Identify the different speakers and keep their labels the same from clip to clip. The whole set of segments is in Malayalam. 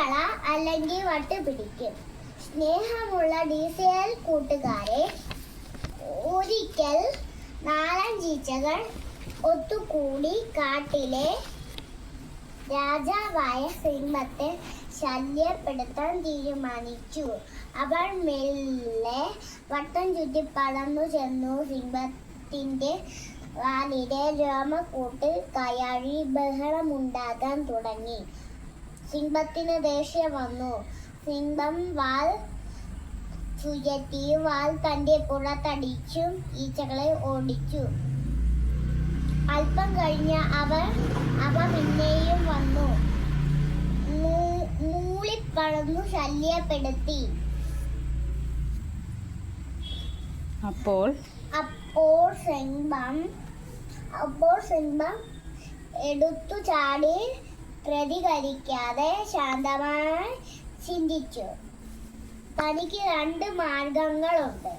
Speaker 1: വിട്ടുകള അല്ലെങ്കിൽ വട്ട് പിടിക്കും. സ്നേഹമുള്ള എൽ കൂട്ടുകാരെ ഒരിക്കൽ നാലഞ്ചീച്ചകൾ ഒത്തുകൂടി കാട്ടിലെ രാജാവായ സിംഹത്തെ ശല്യപ്പെടുത്താൻ തീരുമാനിച്ചു. അവൾ മെല്ലെ വട്ടം ചുറ്റി പടന്നു ചെന്നു സിംഹത്തിന്റെ വാലിലെ രോമക്കൂട്ടിൽ കയാഴി ബഹളമുണ്ടാകാൻ തുടങ്ങി. സിംഹത്തിന് ദേഷ്യം വന്നു. സിംഹം വാൽ ചുയറ്റി വാൽ തന്റെ പുറത്തടിച്ചു ഈച്ചകളെ ഓടിച്ചു. അല്പം കഴിഞ്ഞ് അവർ അവ പിന്നെയും വന്നു. മൂളിപ്പളന്നു ശല്യപ്പെടുത്തി.
Speaker 2: അപ്പോൾ?
Speaker 1: അപ്പോൾ സിംഹം അപ്പോൾ സിംഹം എടുത്തു ചാടി പ്രതികരിക്കാതെ ശാന്തമായി ചിന്തിച്ചു. തനിക്ക് രണ്ട് മാർഗങ്ങളുണ്ട്.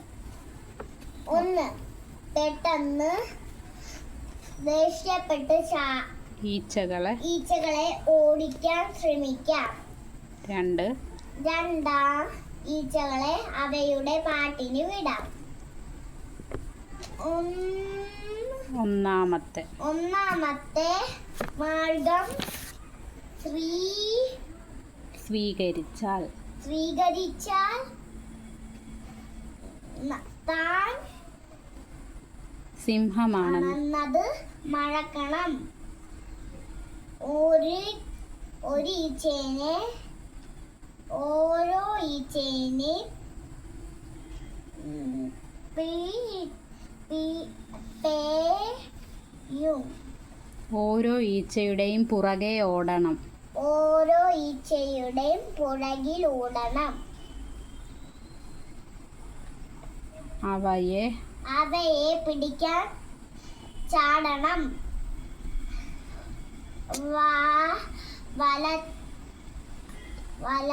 Speaker 1: ഒന്ന് പെട്ടെന്ന് ദേഷ്യപ്പെട്ട്
Speaker 2: ഈച്ചകളെ
Speaker 1: ഈച്ചകളെ ഓടിക്കാൻ ശ്രമിക്കാം.
Speaker 2: രണ്ട്
Speaker 1: രണ്ടാം ഈച്ചകളെ അവയുടെ പാട്ടിന് വിടാം.
Speaker 2: ഒന്നാമത്തെ
Speaker 1: ഒന്നാമത്തെ മാർഗം
Speaker 2: സ്വീകരിച്ചാൽ.
Speaker 1: സ്വീകരിച്ചാൽ താൻ
Speaker 2: സിംഹമാണെന്ന്.
Speaker 1: മഴക്കണം. ഒരു ഒരു ഈച്ചേനെ ഓരോ ഈച്ചേനെ
Speaker 2: ഓരോ ഈച്ചയുടെയും പുറകെ ഓടണം.
Speaker 1: ഓരോ ഈച്ചയുടെയും പുറകിൽ ഓടണം
Speaker 2: അവയെ
Speaker 1: അവയെ പിടിക്കാൻ ചാടണം. വാ വല വല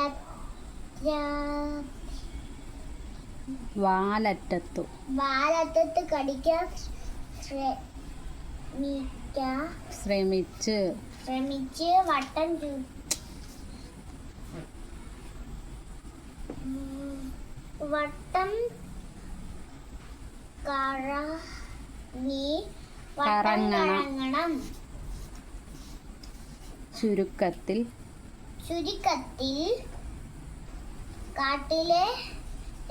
Speaker 2: വാലറ്റത്തു.
Speaker 1: വാലറ്റത്ത് കടിക്കാൻ ശ്രമിക്കാൻ
Speaker 2: ശ്രമിച്ച്.
Speaker 1: ശ്രമിച്ച് വട്ടം വട്ടം കറങ്ങി വട്ടം.
Speaker 2: കറങ്ങണം. ചുരുക്കത്തിൽ.
Speaker 1: ചുരുക്കത്തിൽ കാട്ടിലെ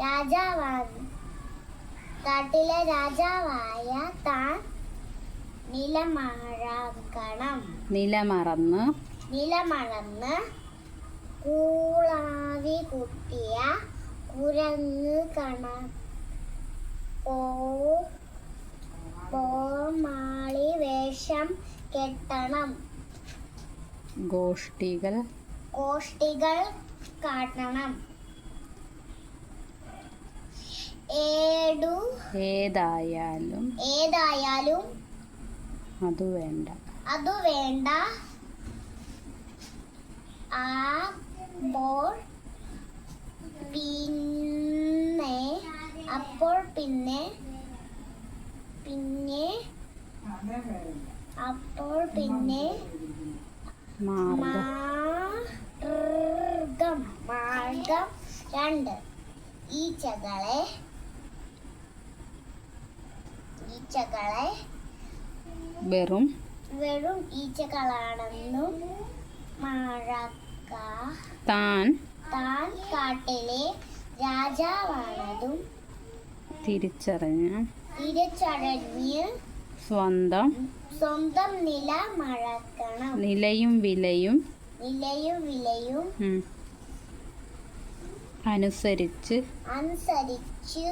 Speaker 1: രാജാവാണ് കാട്ടിലെ രാജാവായ താൻ നിലമറക്കണം
Speaker 2: നിലമറന്ന്.
Speaker 1: നിലമറന്ന് കൂളാവി കുട്ടിയ കുരങ്ങ് കണ പോ പോമാളി വേഷം കെട്ടണം.
Speaker 2: ഗോഷ്ഠികൾ
Speaker 1: ഗോഷ്ടികൾ കാട്ടണം ഏടു
Speaker 2: ഏതായാലും
Speaker 1: ഏതായാലും
Speaker 2: അത് വേണ്ട.
Speaker 1: അത് വേണ്ട. ആ ബോൾ പിന്നെ അപ്പോൾ പിന്നെ പിന്നെ അപ്പോൾ പിന്നെ
Speaker 2: മാർഗം
Speaker 1: മാർഗം രണ്ട്. ഈച്ചകളെ ഈച്ചകളെ
Speaker 2: വെറും
Speaker 1: വെറും ഈച്ചകളാണെന്നും മഴക്ക
Speaker 2: താൻ
Speaker 1: താൻ കാട്ടിലെ രാജാവാണതും
Speaker 2: തിരിച്ചറിഞ്ഞ
Speaker 1: തിരിച്ചറിഞ്ഞ്
Speaker 2: സ്വന്തം
Speaker 1: സ്വന്തം നില മഴക്കണം
Speaker 2: നിലയും വിലയും
Speaker 1: നിലയും വിലയും
Speaker 2: അനുസരിച്ച്
Speaker 1: അനുസരിച്ച്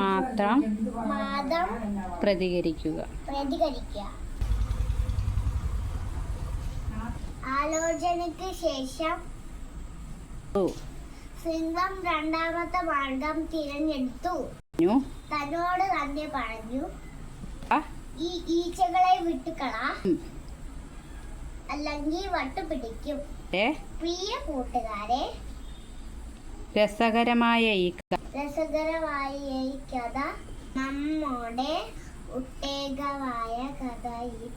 Speaker 2: മാത്രം
Speaker 1: മാതം
Speaker 2: പ്രതികരിക്കുക.
Speaker 1: ആലോചനയ്ക്ക് ശേഷം സിംഹം രണ്ടാമത്തെ മാർഗം തിരഞ്ഞെടുത്തു. തന്നോട് തന്നെ പറഞ്ഞു. ഈ ഈച്ചകളെ വിട്ടുകള. അല്ലെങ്കിൽ വട്ടുപിടിക്കും. പ്രിയ കൂട്ടുകാരെ
Speaker 2: രസകരമായ ഈ
Speaker 1: രസകരമായ ഈ കഥ നമ്മുടെ ഉത്തേകമായ കഥ ഈ